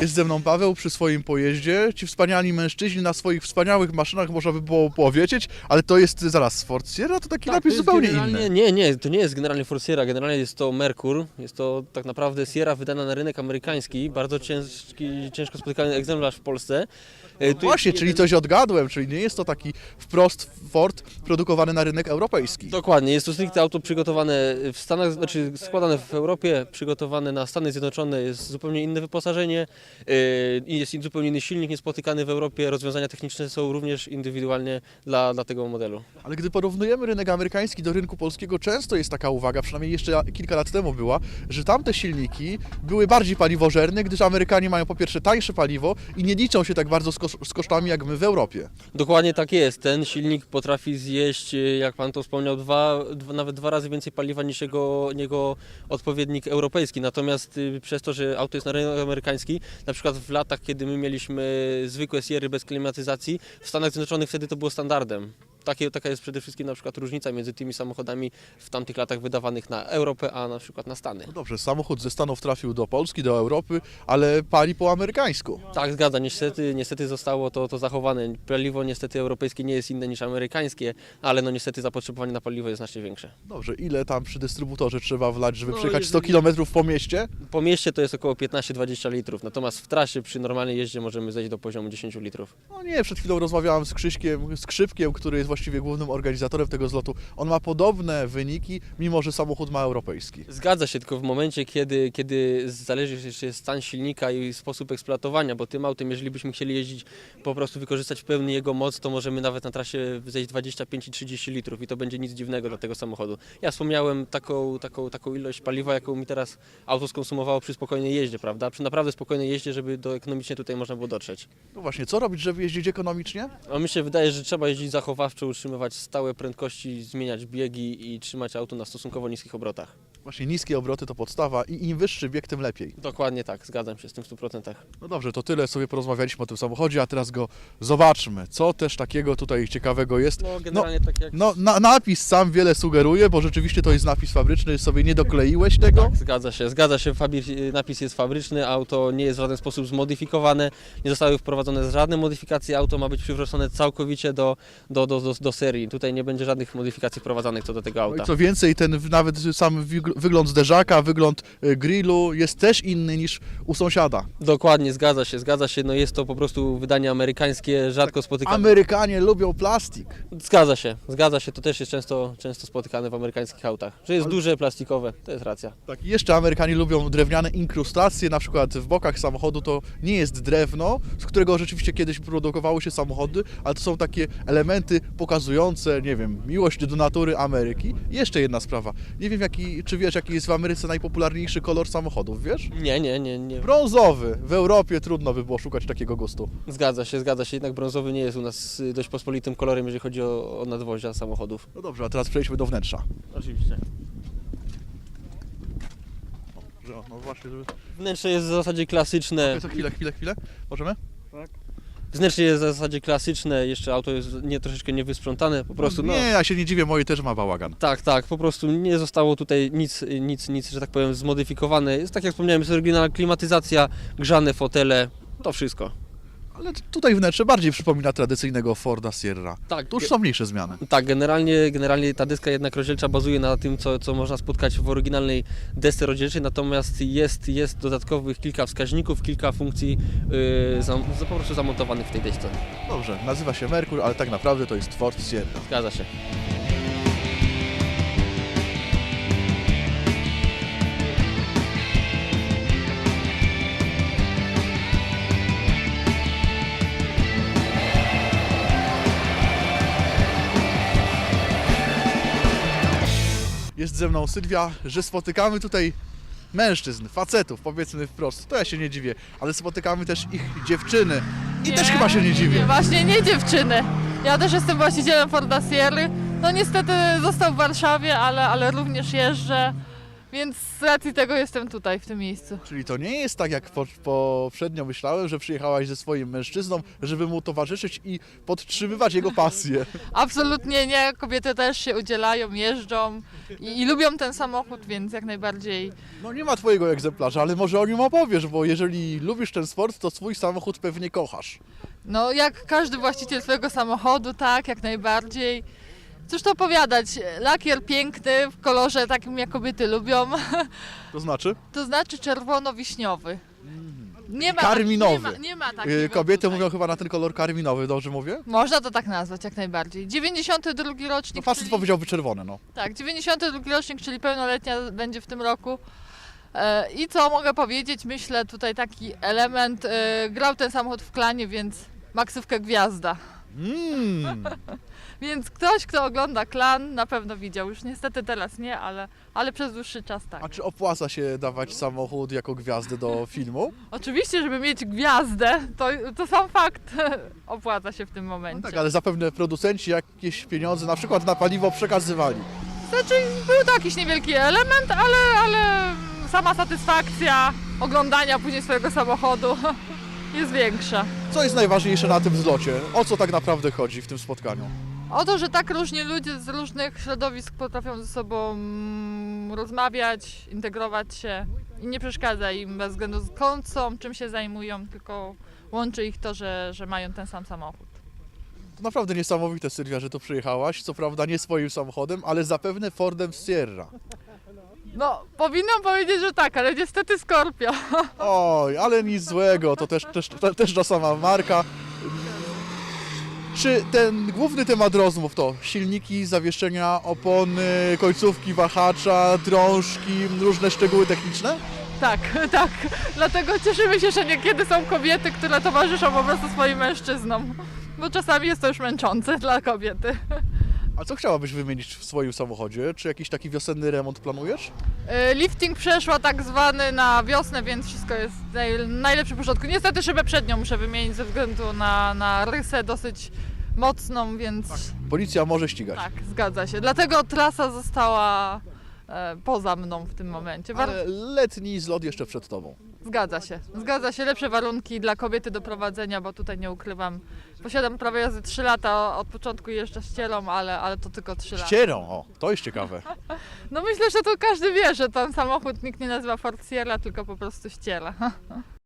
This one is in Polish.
Jest ze mną Paweł przy swoim pojeździe. Ci wspaniali mężczyźni na swoich wspaniałych maszynach można by było powiedzieć, ale to jest zaraz Ford Sierra, to taki Tak, napis to zupełnie inny. Nie, nie, to nie jest generalnie Ford Sierra, generalnie jest to Merkur, jest to tak naprawdę Sierra wydana na rynek amerykański, bardzo ciężki, ciężko spotykany egzemplarz w Polsce. E, tu Właśnie, czyli coś odgadłem, czyli nie jest to taki wprost Ford produkowany na rynek europejski. Dokładnie, jest to stricte auto przygotowane w Stanach, znaczy składane w Europie, przygotowane na Stany Zjednoczone, jest zupełnie inne wyposażenie, jest zupełnie inny silnik niespotykany w Europie, rozwiązania techniczne są również indywidualnie dla, dla tego modelu. Ale gdy porównujemy rynek amerykański do rynku polskiego, często jest taka uwaga, przynajmniej jeszcze kilka lat temu była, że tamte silniki były bardziej paliwożerne, gdyż Amerykanie mają po pierwsze tańsze paliwo i nie liczą się tak bardzo z, kos- z kosztami jak my w Europie. Dokładnie tak jest. Ten silnik potrafi zjeść, y, jak pan to wspomniał, dwa, dwa, nawet dwa razy więcej paliwa niż jego, jego odpowiednik europejski. Natomiast y, przez to, że auto jest na rynku amerykański, na przykład w latach, kiedy my mieliśmy zwykłe Sierry bez klimatyzacji, w Stanach Zjednoczonych wtedy to było standardem. Takie, taka jest przede wszystkim na przykład różnica między tymi samochodami w tamtych latach wydawanych na Europę, a na przykład na Stany. No dobrze, samochód ze Stanów trafił do Polski, do Europy, ale pali po amerykańsku. Tak, zgadza. Niestety, niestety zostało to, to zachowane. Paliwo niestety europejskie nie jest inne niż amerykańskie, ale no niestety zapotrzebowanie na paliwo jest znacznie większe. Dobrze, ile tam przy dystrybutorze trzeba wlać, żeby No, przejechać 100 jeżeli- km po mieście? Po mieście to jest około 15-20 litrów, natomiast w trasie przy normalnej jeździe możemy zejść do poziomu 10 litrów. No nie, przed chwilą rozmawiałem z Krzyśkiem, z Krzypkiem, który jest właściwie głównym organizatorem tego zlotu. On ma podobne wyniki, mimo że samochód ma europejski. Zgadza się, tylko w momencie, kiedy, kiedy zależy jeszcze stan silnika i sposób eksploatowania, bo tym autem, jeżeli byśmy chcieli jeździć, po prostu wykorzystać w pełni jego moc, to możemy nawet na trasie zejść 25 i 30 litrów i to będzie nic dziwnego dla tego samochodu. Ja wspomniałem taką, taką, taką ilość paliwa, jaką mi teraz auto skonsumowało przy spokojnej jeździe, prawda? Przy naprawdę spokojnej jeździe, żeby do ekonomicznie tutaj można było dotrzeć. No właśnie, co robić, żeby jeździć ekonomicznie? A mi się wydaje, że trzeba jeździć zachowawczo, utrzymywać stałe prędkości, zmieniać biegi i trzymać auto na stosunkowo niskich obrotach. Właśnie niskie obroty to podstawa i im wyższy bieg, tym lepiej. Dokładnie tak, zgadzam się z tym w 100%. No dobrze, to tyle sobie porozmawialiśmy o tym samochodzie, a teraz go zobaczmy. Co też takiego tutaj ciekawego jest? No generalnie tak jak... No, na, napis sam wiele sugeruje, bo rzeczywiście to jest napis fabryczny, sobie nie dokleiłeś tego. Tak, zgadza się, zgadza się, Fabri- napis jest fabryczny, auto nie jest w żaden sposób zmodyfikowane, nie zostały wprowadzone żadne modyfikacje, auto ma być przywrócone całkowicie do, do, do, do, do serii. Tutaj nie będzie żadnych modyfikacji wprowadzanych co do tego No auta. i co więcej, ten w- nawet sam wig- wygląd zderzaka, wygląd y, grillu jest też inny niż u sąsiada. Dokładnie, zgadza się, zgadza się, no jest to po prostu wydanie amerykańskie, rzadko spotykane. Amerykanie lubią plastik. Zgadza się, zgadza się, to też jest często, często spotykane w amerykańskich autach, że jest duże, plastikowe, to jest racja. Tak, jeszcze Amerykanie lubią drewniane inkrustacje, na przykład w bokach samochodu to nie jest drewno, z którego rzeczywiście kiedyś produkowały się samochody, ale to są takie elementy pokazujące, nie wiem, miłość do natury Ameryki. Jeszcze jedna sprawa, nie wiem jaki, czy wiesz jaki jest w Ameryce najpopularniejszy kolor samochodów, wiesz? Nie, nie, nie, nie. Brązowy. W Europie trudno by było szukać takiego gustu. Zgadza się, zgadza się, jednak brązowy nie jest u nas y, dość pospolitym kolorem, jeżeli chodzi o, o nadwozia samochodów. No dobrze, a teraz przejdźmy do wnętrza. Oczywiście. Że- No właśnie, żeby... Wnętrze jest w zasadzie klasyczne. Co chwilę, chwilę, chwilę. Możemy? Wnętrze jest w zasadzie klasyczne, jeszcze auto jest nie, troszeczkę niewysprzątane, po prostu no. Nie, ja się nie dziwię, moje też ma bałagan. Tak, tak, po prostu nie zostało tutaj nic, nic, nic, że tak powiem, zmodyfikowane. Jest tak jak wspomniałem, jest oryginalna klimatyzacja, grzane fotele, to wszystko. Ale tutaj wnętrze bardziej przypomina tradycyjnego Forda Sierra. Tak, Tu już są mniejsze zmiany. Tak, generalnie, generalnie ta deska jednak rozdzielcza bazuje na tym, co, co można spotkać w oryginalnej desce rozdzielczej, natomiast jest, jest dodatkowych kilka wskaźników, kilka funkcji yy, zam, po prostu zamontowanych w tej desce. Dobrze, nazywa się Merkur, ale tak naprawdę to jest Ford Sierra. Zgadza się. Jest ze mną Sylwia, że spotykamy tutaj mężczyzn, facetów, powiedzmy wprost. To ja się nie dziwię, ale spotykamy też ich dziewczyny. I też chyba się nie dziwię. Właśnie nie dziewczyny. Ja też jestem właścicielem Forda Sierry. No niestety został w Warszawie, ale, ale również jeżdżę. Więc z racji tego jestem tutaj, w tym miejscu. Czyli to nie jest tak, jak po- poprzednio myślałem, że przyjechałaś ze swoim mężczyzną, żeby mu towarzyszyć i podtrzymywać jego pasję. Absolutnie nie, kobiety też się udzielają, jeżdżą i, i lubią ten samochód, więc jak najbardziej. No nie ma twojego egzemplarza, ale może o nim opowiesz, bo jeżeli lubisz ten sport, to swój samochód pewnie kochasz. No jak każdy właściciel swojego samochodu, tak, jak najbardziej. Cóż to opowiadać, lakier piękny, w kolorze takim jak kobiety lubią, To znaczy? to znaczy czerwono-wiśniowy. Nie ma, Karminowy. Nie ma, nie ma Yy, takiego Kobiety tutaj. mówią chyba na ten kolor karminowy, dobrze mówię? Można to tak nazwać, jak najbardziej. 92 rocznik. No facet czyli- powiedziałby czerwony, no. Tak, 92 rocznik, czyli pełnoletnia będzie w tym roku. E, I co mogę powiedzieć? Myślę tutaj taki element. E, grał ten samochód w klanie, więc maksywkę gwiazda. Mm. Więc ktoś, kto ogląda klan, na pewno widział. Już niestety teraz nie, ale, ale przez dłuższy czas tak. A czy opłaca się dawać samochód jako gwiazdę do filmu? Oczywiście, żeby mieć gwiazdę, to, to sam fakt opłaca się w tym No momencie. tak, ale zapewne producenci jakieś pieniądze na przykład na paliwo przekazywali. Znaczy, był to jakiś niewielki element, ale, ale sama satysfakcja oglądania później swojego samochodu jest większa. Co jest najważniejsze na tym zlocie? O co tak naprawdę chodzi w tym spotkaniu? O to, że tak różni ludzie z różnych środowisk potrafią ze sobą mm, rozmawiać, integrować się i nie przeszkadza im bez względu skąd są, czym się zajmują, tylko łączy ich to, że, że mają ten sam samochód. To naprawdę niesamowite, Sylwia, że tu przyjechałaś. Co prawda nie swoim samochodem, ale zapewne Fordem Sierra. No, powinnam powiedzieć, że tak, ale niestety Scorpio. Oj, ale nic złego, to też, też, te- też ta sama marka. Czy ten główny temat rozmów to silniki, zawieszenia, opony, końcówki wahacza, drążki, różne szczegóły techniczne? Tak, tak. Dlatego cieszymy się, że niekiedy są kobiety, które towarzyszą po prostu swoim mężczyznom. Bo czasami jest to już męczące dla kobiety. A co chciałabyś wymienić w swoim samochodzie? Czy jakiś taki wiosenny remont planujesz? Y, Lifting przeszła tak zwany na wiosnę, więc wszystko jest w naj, najlepszym porządku. Niestety szybę przednią muszę wymienić ze względu na, na rysę dosyć mocną, więc Policja może ścigać. tak, zgadza się. Dlatego trasa została e, poza mną w tym momencie. War- Ale letni zlot jeszcze przed tobą. Zgadza się. Zgadza się. Lepsze warunki dla kobiety do prowadzenia, bo tutaj nie ukrywam. Posiadam prawo jazdy 3 lata, od początku jeżdżę ścielą, ale, ale to tylko 3 lata. Ścierą, o, to jest ciekawe. No myślę, że to każdy wie, że ten samochód nikt nie nazywa Ford Sierra, tylko po prostu ściela.